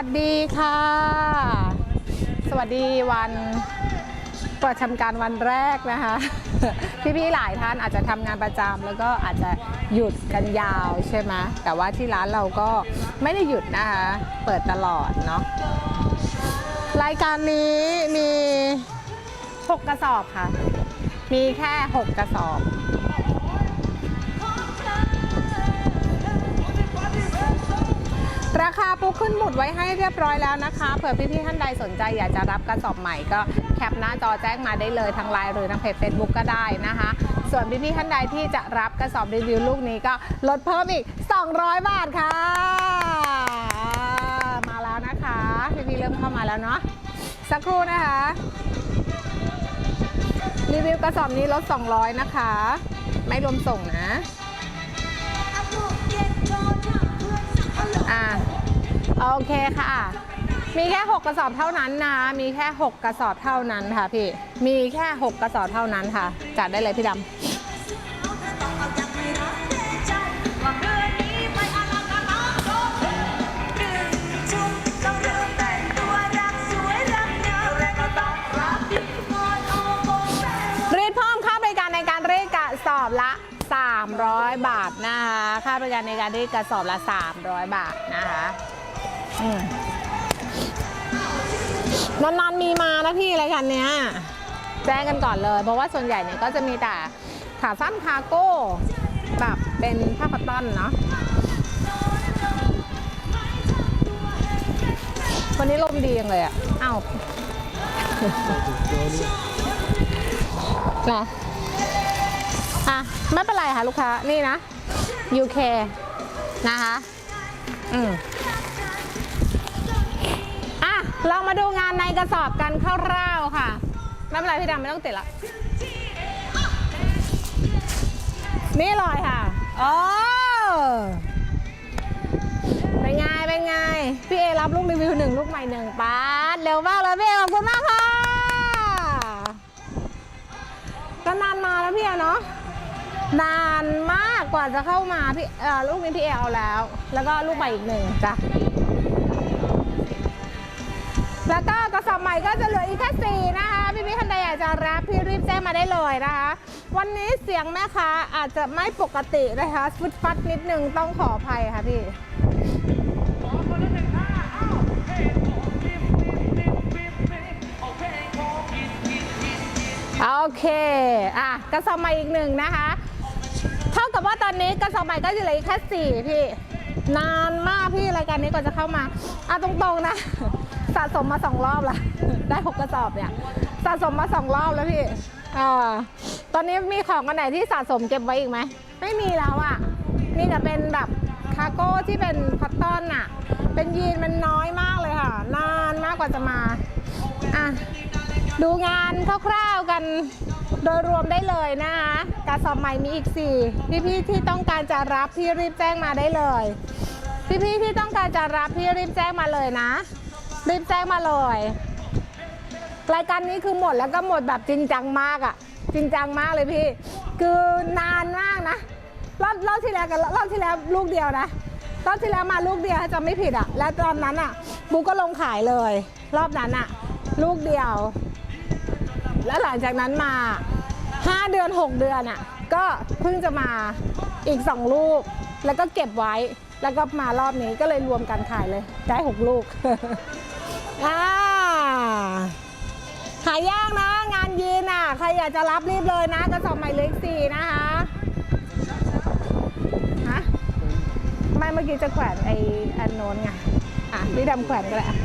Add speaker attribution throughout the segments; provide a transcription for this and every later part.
Speaker 1: วัสดีค่ะ สวัสดีวันเปิดทำการวันแรกนะคะ พี่ๆหลายท่านอาจจะทำงานประจำแล้วก็อาจจะหยุดกันยาวใช่ไหมแต่ว่าที่ร้านเราก็ไม่ได้หยุดนะคะ เปิดตลอดเนาะรายการนี้มี 6 กระสอบค่ะ มีแค่ 6 กระสอบ ราคาปูขึ้นหมุดไว้ให้เรียบร้อยแล้วนะคะ เผื่อพี่ๆท่านใดสนใจอยากจะรับกระสอบใหม่ก็แคปหน้าจอแจ้งมาได้เลยทางไลน์หรือทางเพจ Facebook ก็ได้นะคะ ส่วนพี่ๆท่านใดที่จะรับกระสอบรีวิวลูกนี้ก็ลดเพิ่มอีก 200 บาทค่ะ มาแล้วนะคะพี่ๆเริ่มเข้ามาแล้วเนาะสักครู่นะคะ รีวิวกระสอบนี้ลด 200 นะคะ ไม่รวมส่งนะ อ่าโอเคค่ะ มีแค่ 6 กระสอบเท่านั้นนะ มีแค่ 6 กระสอบเท่านั้นค่ะพี่ มีแค่ 6 กระสอบเท่านั้นค่ะ จัดได้เลยพี่ดำ 300 บาทนะคะ ค่าบริการในการรีดกระสอบละ 300 บาทนะคะนานๆมีมานะพี่รายการเนี้ยแจ้งกันก่อนเลย เพราะว่าส่วนใหญ่เนี่ยก็จะมีแต่ขาสั้นคาร์โก้แบบเป็นผ้าคอตตอนเนาะวันนี้ลมดีจังเลยอะอ้าวนะ ไม่เป็นไรค่ะลูกค้า นี่นะ UK นะคะ อืมอะลองมาดูงานในกระสอบกันคร่าวๆค่ะ ไม่เป็นไรพี่ดำไม่ต้องติดละนี่เลยค่ะ โอ้เป็นไง เป็นไง พี่เอรับลูกรีวิวหนึ่งลูกใหม่หนึ่งปาดเร็วมากเลยพี่เอขอบคุณมากค่ะก็นานมาแล้วพี่เอเนาะ นานมากกว่าจะเข้ามาพี่เอ่อลูกนี้พี่เอเอาแล้ว แล้วก็ลูกใหม่อีกหนึ่งจ้ะแล้วก็กระสอบใหม่ก็จะเหลืออีกแค่สี่นะคะพี่พี่ท่านใดอยากจะรับพี่รีบแจ้งมาได้เลยนะคะ วันนี้เสียงแม่ค้าอาจจะไม่ปกตินะคะฟุดฟัดนิดนึงต้องขออภัยค่ะพี่โอเค อะกระสอบใหม่อีกหนึ่งนะคะ กับว่าตอนนี้กระสอบใหม่ก็จะเหลือแค่สี่พี่ นานมากพี่รายการนี้ก่อนจะเข้ามาอะตรงๆนะ สะสมมาสองรอบละได้หกกระสอบเนี่ย สะสมมาสองรอบแล้วพี่อ่าตอนนี้มีของอันไหนที่สะสมเก็บไว้อีกไหมไม่มีแล้วอะนี่จะเป็นแบบคาร์โก้ที่เป็นคอตตอนอะ เป็นยีนมันน้อยมากเลยค่ะ นานมากกว่าจะมาอะดูงานคร่าวๆกัน โดยรวมได้เลยนะคะกระสอบใหม่มีอีก 4 พี่ๆที่ต้องการจะรับพี่รีบแจ้งมาได้เลย พี่ๆที่ต้องการจะรับพี่รีบแจ้งมาเลยนะ รีบแจ้งมาเลยรายการนี้คือหมดแล้วก็หมดแบบจริงจังมากอะ่ะ จริงจังมากเลยพี่ คือนานมากนะรอบรอบที่แล้วกับรอบที่แล้วลูกเดียวนะรอบที่แล้วมาลูกเดียวจำไม่ผิดอะ่ะ แล้วตอนนั้นอะ่ะบูก็ลงขายเลย รอบนั้นอะ่ะ ลูกเดียว แล้วหลังจากนั้นมา 5 เดือน 6 เดือนอะก็เพิ่งจะมาอีก 2 ลูก แล้วก็เก็บไว้แล้วก็มารอบนี้ก็เลยรวมกันขายเลย ได้ 6 ลูกอ่าหายากนะ งานยีนอะ ใครอยากจะรับรีบเลยนะกระสอบใหม่เล็กสี่นะคะฮะไม่เมื่อกี้จะแขวนไอ้อันโนนไงอะพี่ดำแขวนก็ได้อะ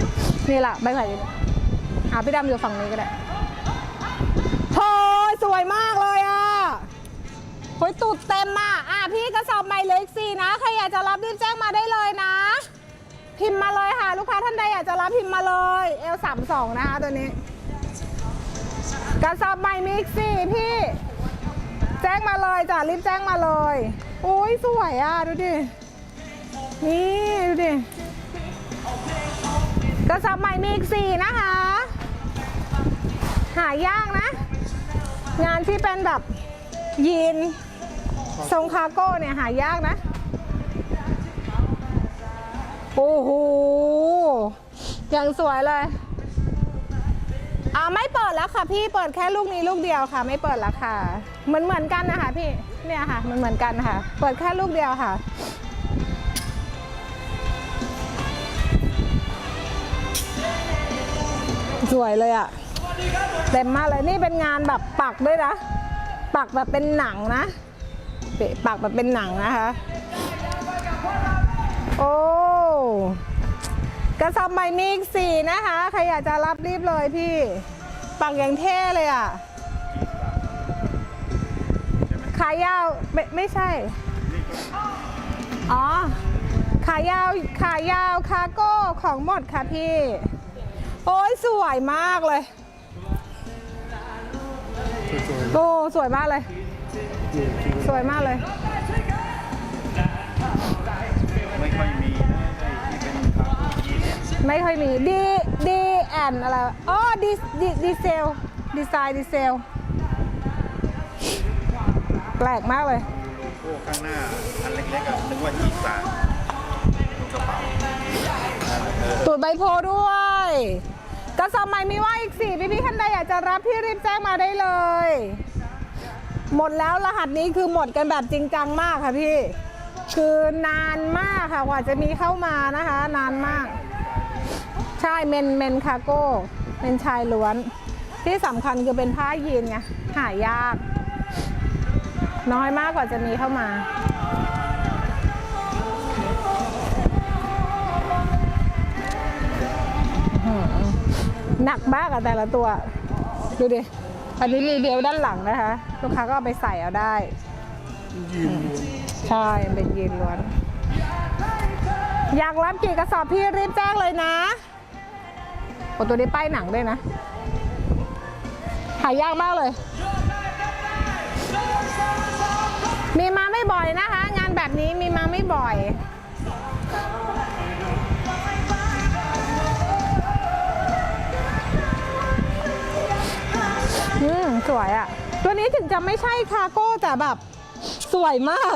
Speaker 1: นี่แหละใบแขวนอยู่นี่อะพี่ดำอยู่ฝั่งนี้ก็ได้โหยส วยมากเลยอะโหยตุดเต็มอะอะพี่กระสอบใหม่เหล็กสี่นะ ใครอยากจะรับรีบแจ้งมาได้เลยนะ พิมพ์มาเลยค่ะ ลูกค้าท่านใดอยากจะรับพิมพ์มาเลยเอลสามสองนะคะตัวนี้ กระสอบใหม่มีอีกสี่พี่ แจ้งมาเลยจ้ะรีบแจ้งมาเลยโอ้ยสวยอะดูดิ นี่ดูดิกกระสอบใหม่มีอีกสี่นะคะ หายากนะ งานที่เป็นแบบยีนทรงคาร์โก้เนี่ยหายากนะ โอ้โห อย่างสวยเลยอ่าไม่เปิดแล้วค่ะพี่เปิดแค่ลูกนี้ลูกเดียวค่ะ ไม่เปิดแล้วค่ะ เหมือนเหมือนกันนะคะพี่เนี่ยค่ะ มันเหมือนกันค่ะ เปิดแค่ลูกเดียวค่ะสวยเลยอะ เต็มมากเลยนี่เป็นงานแบบปักด้วยนะ ปักแบบเป็นหนังนะ ปักแบบเป็นหนังนะคะ โอ้กระสอบใหม่มีอีกสี่นะคะใครอยากจะรับรีบเลยพี่ ปักอย่างเท่เลยอะขายาวไม่ไม่ใช่ อ๋อ ขายาว ขายาว คาร์โก้ ของหมดค่ะพี่ โอ้ยสวยมากเลย โอ้สวยมากเลยสวยมากเลย
Speaker 2: ไม่ค่อยมีนะไอ้ที่เป็นคาร์บอนยีนเนี่ย
Speaker 1: ไม่ค่อยมีดีดีแอนอะไรอ๋อดีดีดีเซลดีไซน์ดีเซลแปลกมากเลย
Speaker 2: โลโก้ข้างหน้าอันเล็กๆอะนึกว่ายีนสารกระเป๋าเออ
Speaker 1: ตูดใบโพด้วย กระสอบใหม่มีว่าอีกสี่พี่พี่ๆท่านใดอยากจะรับพี่รีบแจ้งมาได้เลย หมดแล้วรหัสนี้คือหมดกันแบบจริงจังมากค่ะพี่ คือนานมากค่ะกว่าจะมีเข้ามานะคะ นานมาก ใช่เมนเมนคาโก้เป็นชายล้วน ที่สำคัญคือเป็นผ้ายีนไงหายาก น้อยมากกว่าจะมีเข้ามา หนักมากอะแต่ละตัว ดูดิ อันนี้มีเบลด้านหลังนะคะ ลูกค้าก็เอาไปใส่เอาได้
Speaker 2: ยีน
Speaker 1: ใช่ เป็นยีนล้วน อยากรับกี่กระสอบพี่รีบแจ้งเลยนะโอ้ตัวนี้ป้ายหนังด้วยนะ หายากมากเลย มีมาไม่บ่อยนะคะ งานแบบนี้มีมาไม่บ่อย อืมสวยอะ่ะ ตัวนี้ถึงจะไม่ใช่คาร์โก้แต่แบบสวยมาก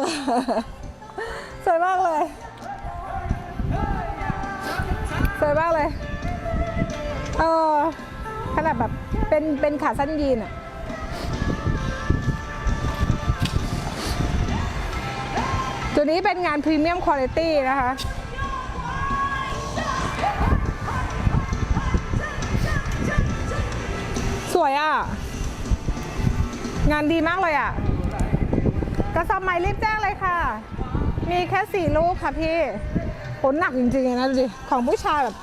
Speaker 1: สวยมากเลย สวยมากเลย เออขนาดแบบเป็นเป็นขาสั้นยีนอะตัวนี้เป็นงานพรีเมียมคุณภาพนะคะ สวยอะ งานดีมากเลยอะ กระสอบใหม่รีบแจ้งเลยค่ะ มีแค่สี่ลูกค่ะพี่ผลหนักจริงๆเลยนะดูดิของผู้ชายแบบ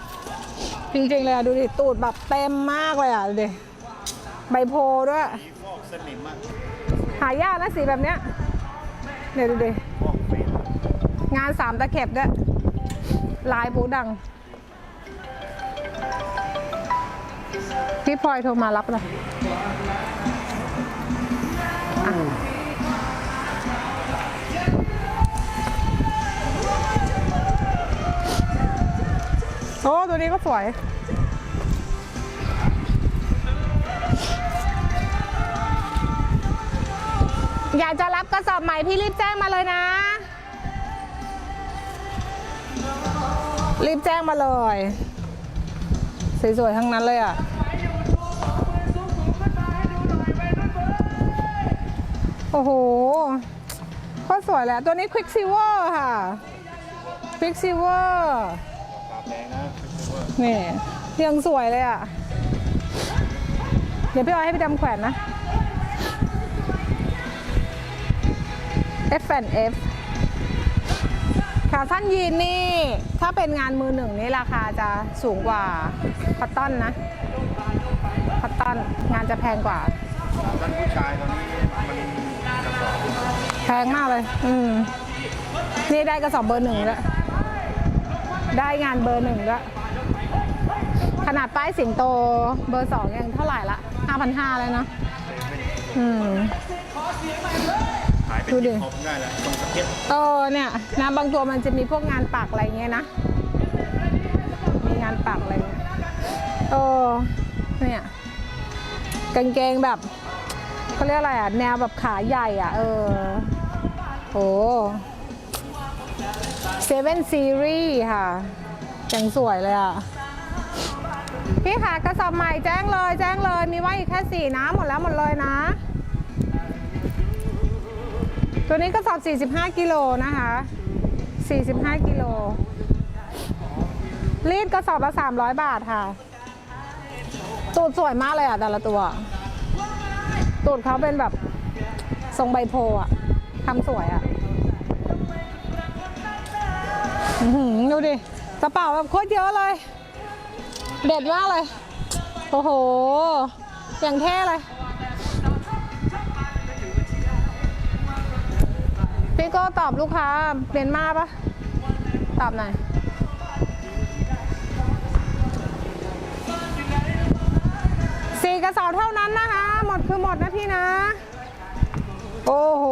Speaker 1: จริงๆเลยอะดูดิตูดแบบเต็มมากเลยอะดูดิใบโพด้วย
Speaker 2: มีฟอกสนิมอะ
Speaker 1: หายากนะสีแบบเนี้ยเนี่ยดูดิ
Speaker 2: ฟอกเฟรม
Speaker 1: งานสามตะเข็บด้วยลายปูดังพี่พลอยโทรมารับเลย อะโอ้ตัวนี้ก็สวย อยากจะรับกระสอบใหม่พี่รีบแจ้งมาเลยนะ รีบแจ้งมาเลย สวยๆทั้งนั้นเลยอะ โอ้โหโคตรสวยแล้วตัวนี้ Quicksilver ค่ะ Quicksilver
Speaker 2: ราคาแพงนะคือว่า
Speaker 1: นี่ยังสวยเลยอะ เดี๋ยวพี่ออยให้พี่ดำแขวนนะ F and F ขาสั้นยีนนี่ ถ้าเป็นงานมือหนึ่งนี่ราคาจะสูงกว่าคอตตอนนะคอตตอนงานจะแพงกว่า
Speaker 2: ท่านผู้ชายตอนนี้มันกระสอบ
Speaker 1: แพ งมากเลย อืม นี่ได้กระสอบเบอร์หนึ่งแล้วยได้งานเบอร์หนึ่งแล้วยขนาดป้ายสิงโตเบอร์สองยังเท่าไหร่ละห้าพันห้าเลยเนาะ อืม
Speaker 2: ขายเป็น
Speaker 1: ดูดิ
Speaker 2: ฮิปฮอปได้แล้วตรงสเก็ต
Speaker 1: เออเนี่ยนะบางตัวมันจะมีพวกงานปักอะไรเงี้ยนะ มีงานปักอะไรเงี้ยเนี่ยกางเกงแบบเขาเรียกอะไรอะ แนวแบบขาใหญ่อะ เออ โอ้เซเว่นซีรีส์ค่ะยังสวยเลยอะ พี่ค่ะกระสอบใหม่แจ้งเลย แจ้งเลย มีไว่าอีกแค่สี่นะ หมดแล้วหมดเลยนะ ตัวนี้กระสอบ 45 กิโลนะคะ 45 กิโลรีดกระสอบละ 300 บาทค่ะ ตูดสวยมากเลยอะ แต่ละตัว ตูดเขาเป็นแบบทรงใบโพอะำสวยอะดูดิกระเป๋าแบบโคตรเยอะเลย เด็ดมากเลย โอ้โห อย่างเท่เลย พี่โก็ตอบลูกค้าเมียนมาปะตอบหน่อยสี่กระสอบเท่านั้นนะคะ หมดคือหมดนะพี่นะ โอ้โห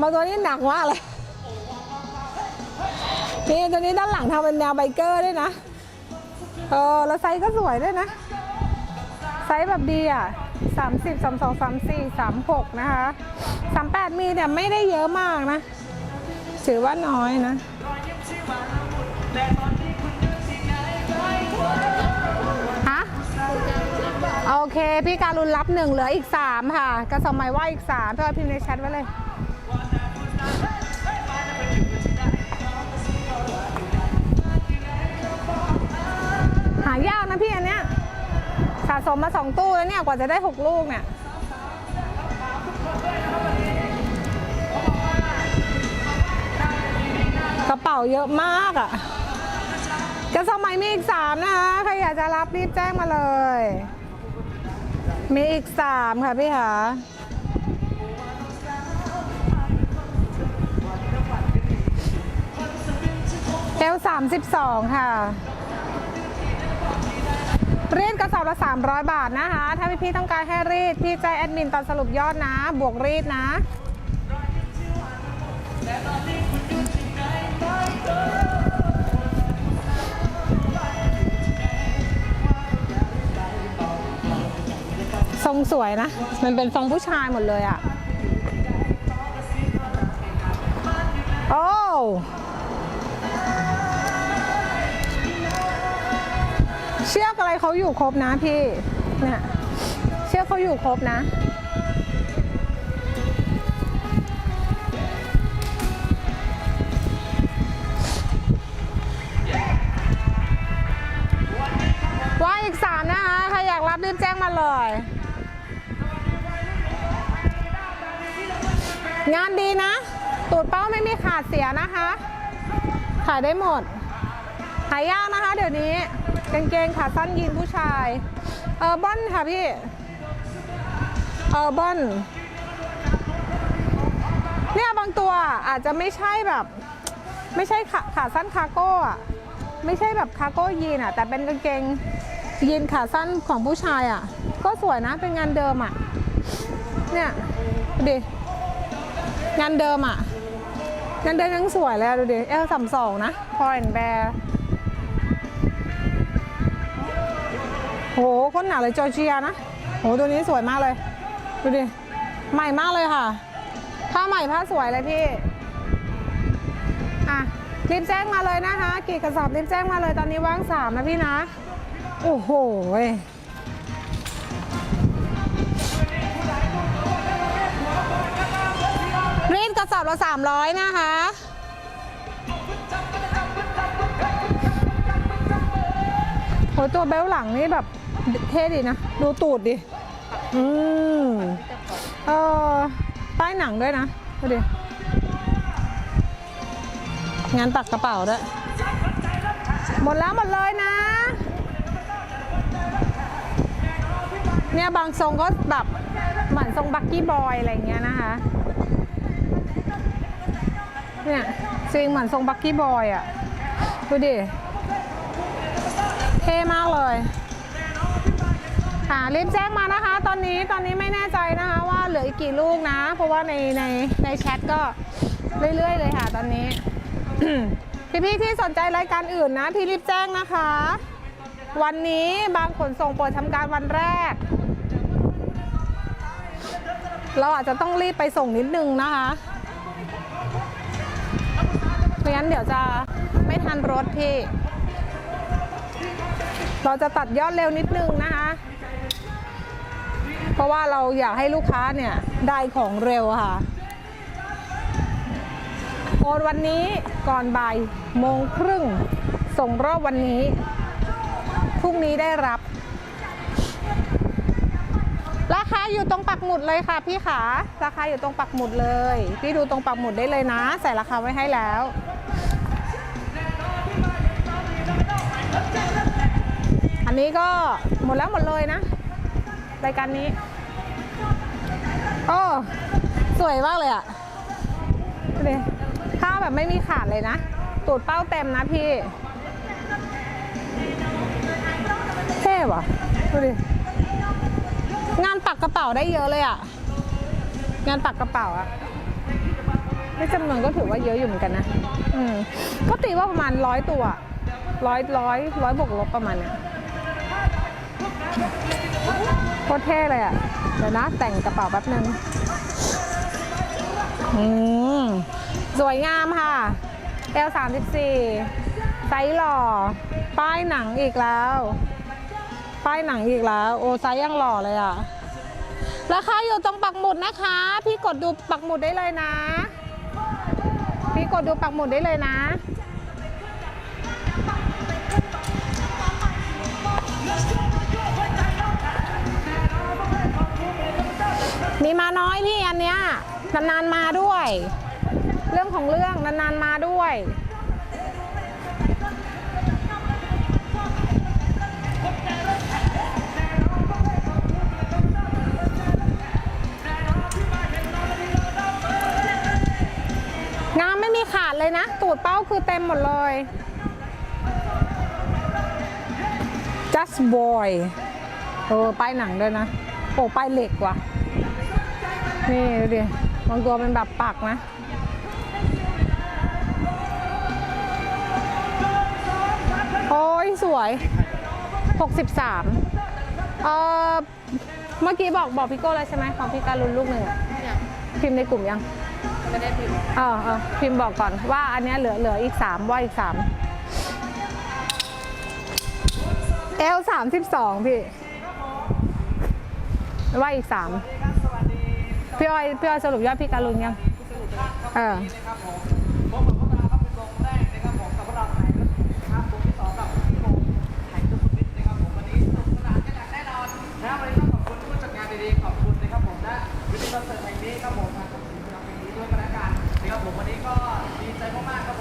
Speaker 1: บาตัวนี่หนักมากเลย นี่ตัวนี้ด้านหลังทำเป็นแนวไบเกอร์ด้วยนะ เออ แล้วไซส์ก็สวยด้วยนะ ไซส์แบบดีอะ30 32 34 36นะคะ38มีแต่ไม่ได้เยอะมากนะ ถือว่าน้อยนะฮะโอเค พี่การุณรับหนึ่งเหลืออีก3ค่ะ กระสอบไม้ว่าอีก3พี่อาพิมพ์ในแชทไว้เลยายากนะพี่อันเนี้ยสะสมมาสองตู้แล้วเนี่ยกว่าจะได้หกลูกเนี่ยกระเป๋าเยอะมากอะ่ะกระสอบใหม่มีอีกสามนะคะใครอยากจะรับรีบแจ้งมาเลย มีอีกสามค่ะพี่คะเอลสามสิบสองค่ะ รีดกระสอบละ 300 บาทนะคะ ถ้าพี่พี่ๆต้องการให้รีด พี่ใจแอดมินตอนสรุปยอดนะ บวกรีดนะ ทรงสวยนะ มันเป็นทรงผู้ชายหมดเลยอะ่ะ โอ้ อะไรเขาอยู่ครบนะพี่เนี่ยเชือกเขาอยู่ครบนะว่าอีกสามนะคะใครอยากรับรีบแจ้งมาเลยงานดีนะ ตูดเป้าไม่มีขาดเสียนะคะ ขายได้หมดหายากนะคะเดี๋ยวนี้ กางเกงขาสั้นยีนผู้ชายเออร์บอนค่ะพี่เออร์บอนเนี่ยบางตัวอาจจะไม่ใช่แบบ ไม่ใช่ขาขาสั้นคาร์โก้อะไม่ใช่แบบคาร์โก้ยีนอะแต่เป็นกางเกงยีนขาสั้นของผู้ชายอะก็สวยนะเป็นงานเดิมอะเนี่ยดูดิงานเดิมอะงานเดิมยังสวยเลยดูดิเอลสามสองนะพอแอนแบร์ โหโคนหนาเลยจอร์เจียนะ โหตัวนี้สวยมากเลย ดูดิ ใหม่มากเลยค่ะ ผ้าใหม่ผ้าสวยเลยพี่ อะรีบแจ้งมาเลยนะคะ กี่กระสอบรีบแจ้งมาเลยตอนนี้ว่างสามนะพี่นะ โอ้โหรีดกระสอบละสามร้อยนะคะโหตัวเบลหลังนี่แบบ เท่ดีนะ ดูตูดดิ อืมเออป้ายหนังด้วยนะดูดิงานตักกระเป๋าด้วย หมดแล้วหมดเลยนะ เนี่ยบางทรงก็แบบเหมือนทรงบักกี้บอยอะไรเงี้ยนะคะเนี่ยจริงเหมือนทรงบักกี้บอยอะ ดูดิ เท่มากเลย ค่ะรีบแจ้งมานะคะ ตอนนี้ตอนนี้ไม่แน่ใจนะคะว่าเหลืออีกกี่ลูกนะ เพราะว่าในในในแชทก็เรื่อยๆ เลยค่ะ ตอนนี้พี่ๆที่สนใจรายการอื่นนะ พี่รีบแจ้งนะคะ วันนี้บางขนส่งเปิดทำการวันแรก เราอาจจะต้องรีบไปส่งนิดนึงนะคะไม่งั้นเดี๋ยวจะไม่ทันรถพี่ เราจะตัดยอดเร็วนิดนึงนะคะ เพราะว่าเราอยากให้ลูกค้าเนี่ยได้ของเร็วค่ะโอนวันนี้ก่อนบ่ายโมงครึ่ง ส่งรอบวันนี้ พรุ่งนี้ได้รับ ราคาอยู่ตรงปักหมุดเลยค่ะพี่ขา ราคาอยู่ตรงปักหมุดเลย พี่ดูตรงปักหมุดได้เลยนะ ใส่ราคาไว้ให้แล้ว นนี้ก็หมดแล้วหมดเลยนะรายการนี้โอ้สวยมากเลยอะดูดิผ้าวแบบไม่มีขาดเลยนะ ตูดเป้าเต็มนะพี่ เท่ว่ะดูดิ งานปักกระเป๋าได้เยอะเลยอะงานปักกระเป๋าอะไม่จำนวนก็ถือว่าเยอะอยู่เหมือนกันนะ อืม ก็ตีว่าประมาณร้อยตัวร้อยร้อยร้อยบวกลบประมาณเนี้ย โคตรเท่เลยอะเดี๋ยวนะแต่งกระเป๋าแป๊บนึงอืมสวยงามค่ะ L 3 4ไซส์หล่อ ป้ายหนังอีกแล้ว ป้ายหนังอีกแล้ว โอ้ไซส์ยังหล่อเลยอะ ราคาอยู่ตรงปักหมุดนะคะ พี่กดดูปักหมุดได้เลยนะ พี่กดดูปักหมุดได้เลยนะ มีมาน้อยพี่อันเนี้ยนานๆมาด้วย เรื่องของเรื่องนานๆมาด้วย งามไม่มีขาดเลยนะ ตูดเป้าคือเต็มหมดเลย just boy เออป้ายหนังด้วยนะ โอ้ป้ายเหล็กว่ะ นี่ดูดิบางตัวเป็นแบบปักนะโอ้ยสวย 63 เออเมื่อกี้บอกบอกพี่โก้แล้วใช่ไหมของพี่การุนลูกหนึ่งอะพิมพ์ในกลุ่มยัง
Speaker 3: ไม่ได้พิมพ์
Speaker 1: เออเออพิมพ์บอกก่อนว่าอันเนี้ยเหลือเหลืออีกสามว่าอีกสามเอลสามสิบสองพี่ว่าอีกสาม พี่อ้อยพี่อ้อยสรุปยอดพี่การุณยังเออ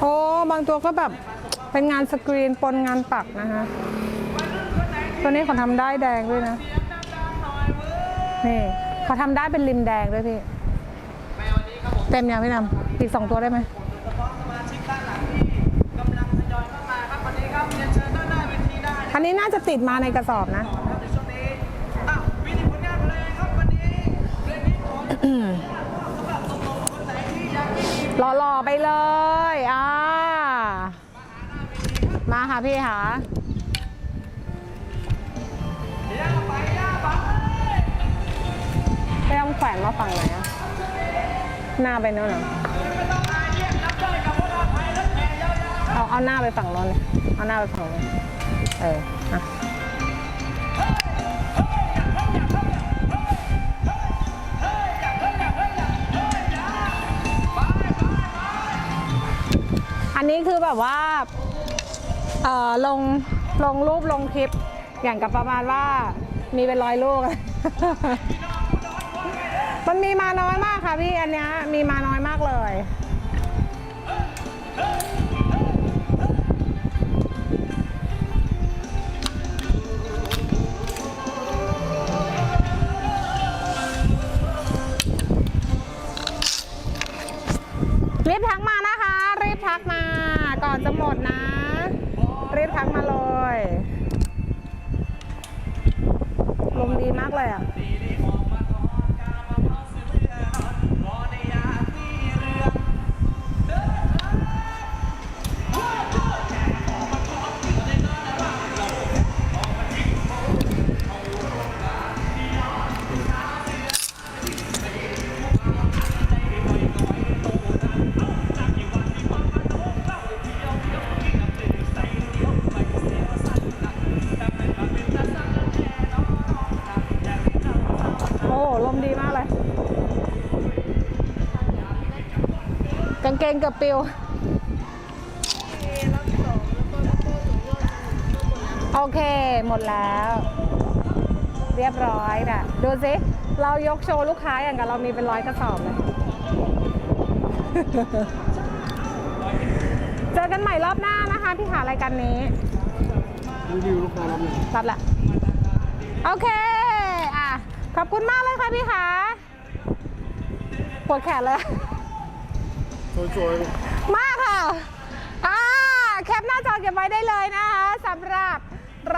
Speaker 1: โอ้บางตัวก็แบบเป็นงานสกรีนปนงานปักนะคะ ตัวนี้เขาทำได้แดงด้วยนะ นี่ เขาทำได้เป็นริมแดงด้วยพี่ เต็มยังพี่นำอีกสองตัวได้ไหม อันนี้น่าจะติดมาในกระสอบนะหล่อๆไปเลย อ่า มาค่ะพี่ค่ะ ไปเอาแขวนมาฝั่งไหนอะหน้าไปโน่นเหรอเอาเอาหน้าไปฝั่งโน้นเลยเอาหน้าไปฝั่งโน้นเอออะอันนี้คือแบบว่า เอ่อ ลง ลงรูปลงคลิป อย่างกับประมาณว่า มีเป็นร้อยลูก มันมีมาน้อยมากค่ะพี่อันเนี้ยมีมาน้อยมากเลย รีบทักมานะคะ รีบทักมาก่อนจะหมดนะ รีบทักมาเลยลมดีมากเลยอะ กงเกับปิวโอเค หมดแล้ว เรียบร้อยน่ะ ดูสิ เรายกโชว์ลูกค้าอย่างกับเรามีเป็นร้อยกระสอบเลย เจอกันใหม่รอบหน้านะคะพี่หารายการนี้
Speaker 2: รีวิวลูกค้ารับเลย
Speaker 1: ตัดละ โอเค อะ ขอบคุณมากเลยค่ะพี่ขาปวดแขนเลย
Speaker 2: สวย
Speaker 1: มากค่ะอ่าแคปหน้าจอเก็บไว้ได้เลยนะคะสำหรับ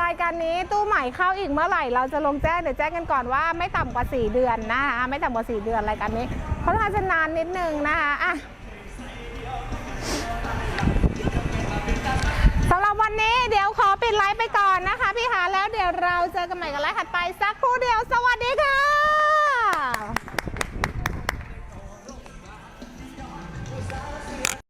Speaker 1: รายการนี้ตู้ใหม่เข้าอีกเมื่อไหร่ เราจะลงแจ้งเดี๋ยวแจ้งกันก่อนว่าไม่ต่ำกว่า 4 เดือนนะคะไม่ต่ำกว่า 4 เดือนรายการนี้ค่อนข้างจะนานนิดนึงนะคะอะสำหรับวันนี้เดี๋ยวขอปิดไลฟ์ไปก่อนนะคะ พี่หาแล้วเดี๋ยวเราเจอกันใหม่กันไลฟ์ถัดไปสักครู่เดียวสวัสดีค่ะ